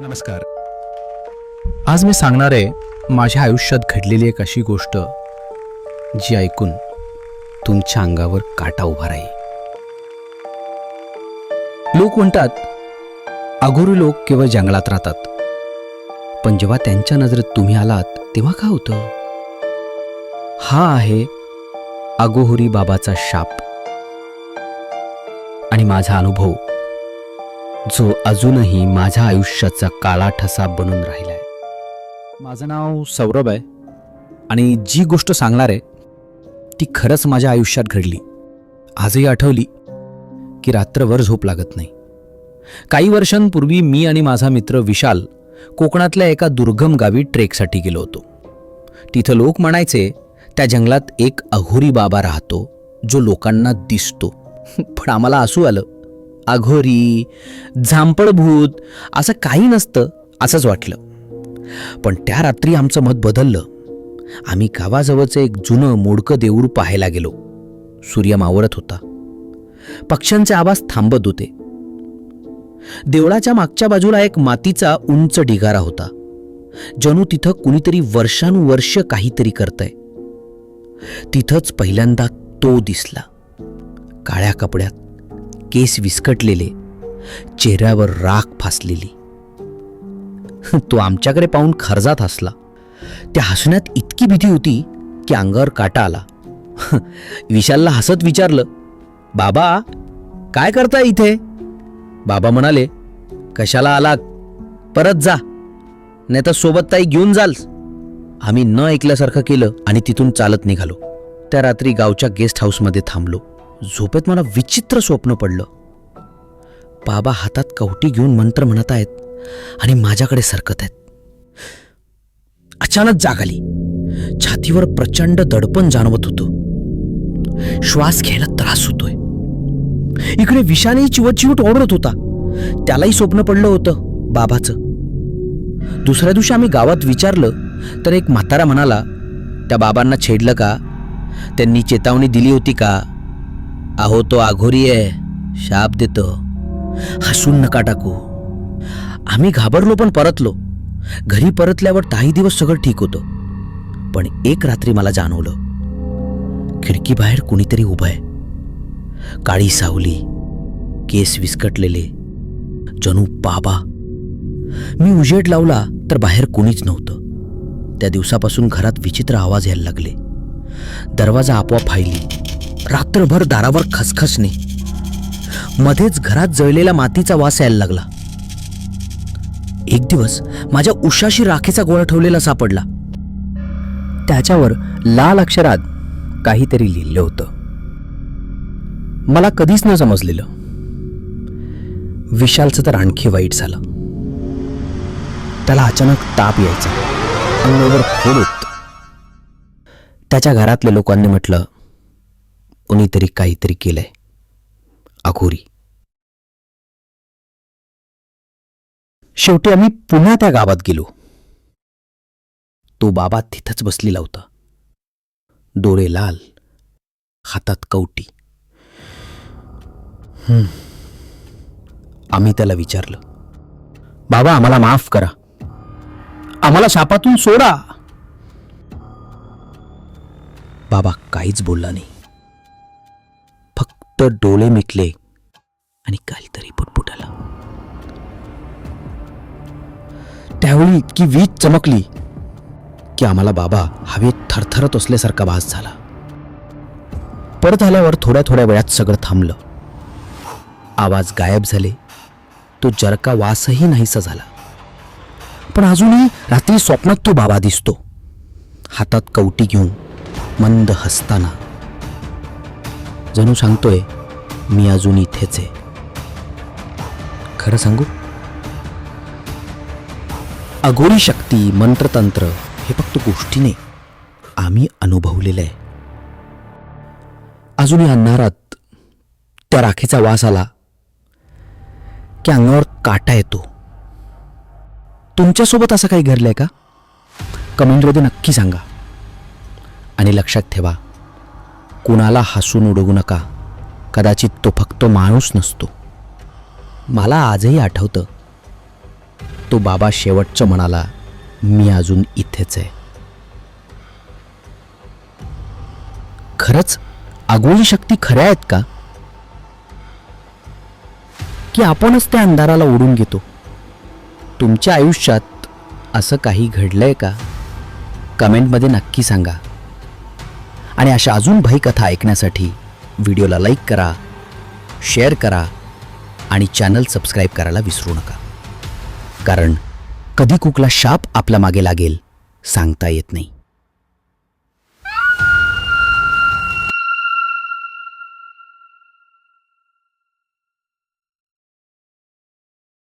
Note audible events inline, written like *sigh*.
नमस्कार. आज मी सांगणार आहे माझ्या आयुष्यात घडलेली एक अशी गोष्ट जी ऐकून तुमच्या अंगावर काटा उभा राहील. लोक म्हणतात अघोरी लोक केवळ जंगलात राहतात. पण जेव्हा त्यांच्या नजरेत तुम्ही आलात तेव्हा काय होतं? हा आहे अगोहुरी बाबाचा शाप. आणि माझा अनुभव जो अजूनही माझ्या आयुष्याचा काळा ठसा बनून राहिलाय. माझं नाव सौरभ आहे आणि जी गोष्ट सांगणार आहे ती खरंच माझ्या आयुष्यात घडली. आजही आठवली की रात्रभर झोप लागत नाही. काही वर्षांपूर्वी मी आणि माझा मित्र विशाल कोकणातल्या एका दुर्गम गावी ट्रेकसाठी गेलो होतो. तिथं लोक म्हणायचे त्या जंगलात एक अघोरी बाबा राहतो जो लोकांना दिसतो. *laughs* पण आम्हाला असू आलं. अघोरी झांपडभूत असं काही नसतं असंच वाटलं. पण त्या रात्री आमचं मत बदललं. आम्ही गावाजवळचं एक जुनं मोडकं देऊर पाहायला गेलो. सूर्य मावळत होता. पक्ष्यांचे आवाज थांबत होते. देवळाच्या मागच्या बाजूला एक मातीचा उंच ढिगारा होता. जणू तिथं कुणीतरी वर्षानुवर्ष काहीतरी करतंय. तिथंच पहिल्यांदा तो दिसला. काळ्या कपड्यात केस विस्कटलेले चेहऱ्यावर राख फासलेली. *laughs* तो आमच्याकडे पाहून खर्जात हसला. त्या हसण्यात इतकी भीती होती की अंगावर काटा आला. *laughs* विशालला हसत विचारलं बाबा काय करता इथे? बाबा म्हणाले कशाला आलात? परत जा. नाही तर सोबत ताई घेऊन जाल आम्ही न ऐकल्यासारखं केलं आणि तिथून चालत निघालो. त्या रात्री गावच्या गेस्ट हाऊसमध्ये थांबलो. झोपेत मला विचित्र स्वप्न पडलं. बाबा हातात कवटी घेऊन मंत्र म्हणत आहेत आणि माझ्याकडे सरकत आहेत. अचानक जाग आली. छातीवर प्रचंड दडपण जाणवत होतं. श्वास घ्यायला त्रास होतोय. इकडे विषाने चिवटचिवट ओरडत होता. त्यालाही स्वप्न पडलं होतं बाबाचं. दुसऱ्या दिवशी आम्ही गावात विचारलं तर एक म्हातारा म्हणाला त्या बाबांना छेडलं का? त्यांनी चेतावणी दिली होती का? अहो तो आघोरी आहे. शाप देतो. हसून नका टाकू. आम्ही घाबरलो पण परतलो. घरी परतल्यावर काही दिवस सगळं ठीक होतं. पण एक रात्री मला जाणवलं. खिडकीबाहेर कुणीतरी उभं आहे. काळी सावली केस विस्कटलेले. जणू बाबा. मी उजेड लावला तर बाहेर कुणीच नव्हतं. त्या दिवसापासून घरात विचित्र आवाज यायला लागले. दरवाजा आपोआप फायली. रात्रभर दारावर खसखसणे मध्येच घरात जळलेला मातीचा वास यायला लागला. एक दिवस माझ्या उशाशी राखेचा गोळा ठेवलेला सापडला. त्याच्यावर लाल अक्षरात काहीतरी लिहिलं होतं. मला कधीच न समजलेलं. विशालचं तर आणखी वाईट झालं. त्याला अचानक ताप यायचा. अंगावर फोड होत. त्याच्या घरातल्या लोकांनी म्हटलं कुणीतरी काहीतरी केलंय. अघोरी. शेवटी आम्ही पुन्हा त्या गावात गेलो. तो बाबा तिथंच बसलेला होता. डोळे लाल हातात कवटी. आम्ही त्याला विचारलं बाबा आम्हाला माफ करा. आम्हाला शापातून सोडा. बाबा काहीच बोलला नाही. फक्त डोळे मिटले आणि काहीतरी पुटपुटाला त्यावेळी इतकी वीज चमकली की आम्हाला बाबा हवेत थरथरत असल्यासारखा भास झाला. परत आल्यावर थोड्या थोड्या वेळात सगळं थांबलं. आवाज गायब झाले. तो जरका वासही नाहीसा झाला. पण अजूनही रात्री स्वप्नात तो बाबा दिसतो. हातात कवटी घेऊन मंद हसताना. जणू सांगतोय मी अजून इथेच आहे. खरं सांगू? अघोरी शक्ती मंत्रतंत्र हे फक्त गोष्टीने आम्ही अनुभवलेलं आहे. अजूनही अंधारात त्या राखेचा वास आला की अंगावर काटा येतो. तुमच्यासोबत असं काही घडलंय का? कमेंटमध्ये नक्की सांगा. आणि लक्षात ठेवा कुणाला हसून उडवू नका. कदाचित तो फक्त माणूस नसतो. मला आजही आठवतं. तो बाबा शेवटचं म्हणाला मी अजून इथेच आहे. खरंच आगोळी शक्ती खऱ्या आहेत का? की आपणच त्या अंधाराला ओढून घेतो? तुमच्या आयुष्यात असं काही घडलंय का? कमेंटमध्ये नक्की सांगा. आणि अशा अजून भय कथा ऐकण्यासाठी व्हिडिओला लाईक करा शेअर करा आणि चॅनल सबस्क्राईब करायला विसरू नका. कारण कधी कुकला शाप आपल्या मागे लागेल सांगता येत नाही.